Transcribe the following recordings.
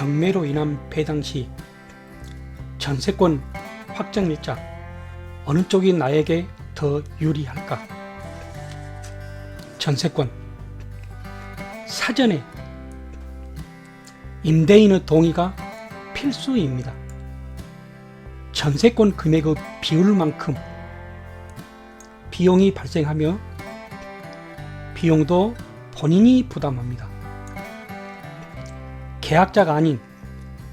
경매로 인한 배당 시 전세권 확정 일자 어느 쪽이 나에게 더 유리할까? 전세권 사전에 임대인의 동의가 필수입니다. 전세권 금액의 비율만큼 비용이 발생하며 비용도 본인이 부담합니다. 계약자가 아닌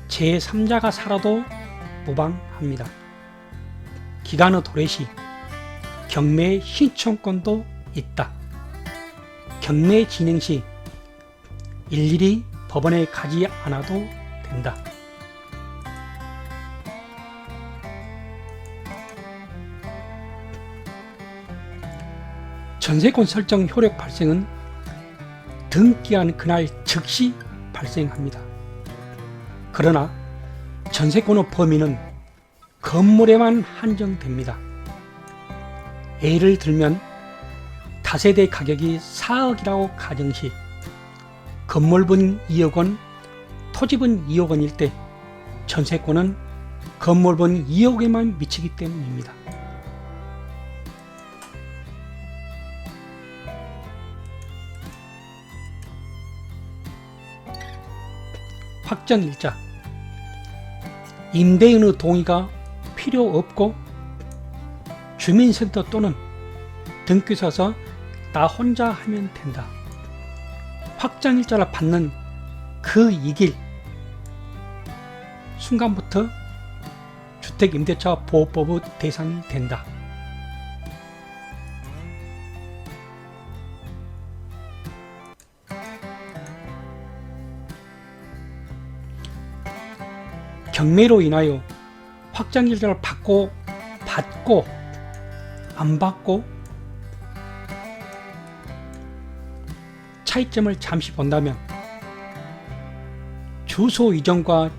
제3자가 살아도 무방합니다. 기간의 도래시 경매 신청권도 있다. 경매 진행 시 일일이 법원에 가지 않아도 된다. 전세권 설정 효력 발생은 등기한 그날 즉시 발생합니다. 그러나 전세권의 범위는 건물에만 한정됩니다. 예를 들면 다세대 가격이 4억이라고 가정 시 건물분 2억 원, 토지분 2억 원일 때 전세권은 건물분 2억에만 미치기 때문입니다. 확정 일자 임대인의 동의가 필요 없고 주민센터 또는 등기소서 나 혼자 하면 된다. 확정일자를 받는 그 이길 순간부터 주택임대차 보호법의 대상이 된다. 경매로 인하여 확정일자를 받고 받고 안 받고 차이점을 잠시 본다면 주소 이전과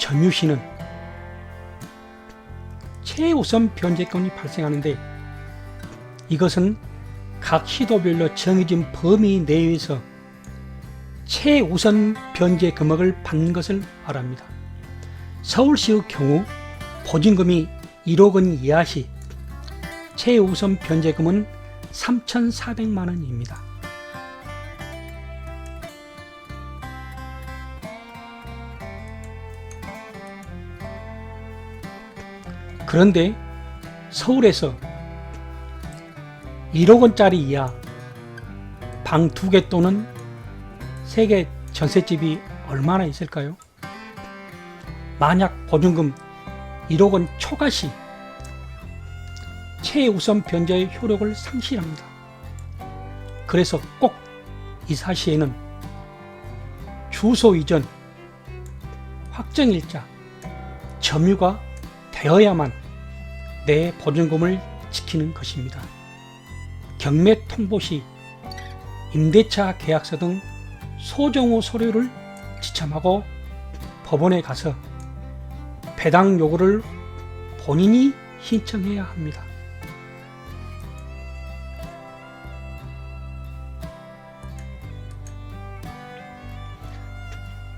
점유시는 최우선 변제권이 발생하는데 이것은 각 시도별로 정해진 범위 내에서 최우선 변제 금액을 받는 것을 말합니다. 서울시의 경우 보증금이 1억 원 이하 시 최우선 변제금은 3,400만 원입니다. 그런데 서울에서 1억 원짜리 이하 방 두 개 또는 세 개 전셋집이 얼마나 있을까요? 만약 보증금 1억 원 초과 시 최우선 변제의 효력을 상실합니다. 그래서 꼭 이사 시에는 주소 이전, 확정일자, 점유가 되어야만 내 보증금을 지키는 것입니다. 경매 통보 시 임대차 계약서 등 소정호 서류를 지참하고 법원에 가서 배당 요구를 본인이 신청해야 합니다.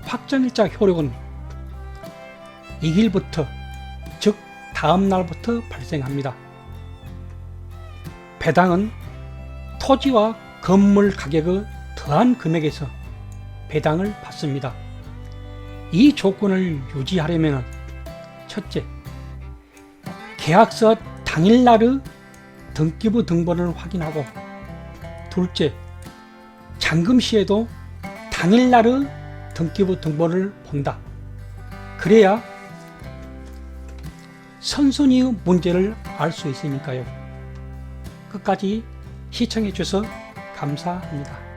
확정일자 효력은 이길부터 즉 다음 날부터 발생합니다. 배당은 토지와 건물 가격의 더한 금액에서 배당을 받습니다. 이 조건을 유지하려면 첫째, 계약서 당일날의 등기부 등본을 확인하고 둘째, 잔금 시에도 당일날의 등기부 등본을 본다. 그래야 선순위의 문제를 알 수 있으니까요. 끝까지 시청해 주셔서 감사합니다.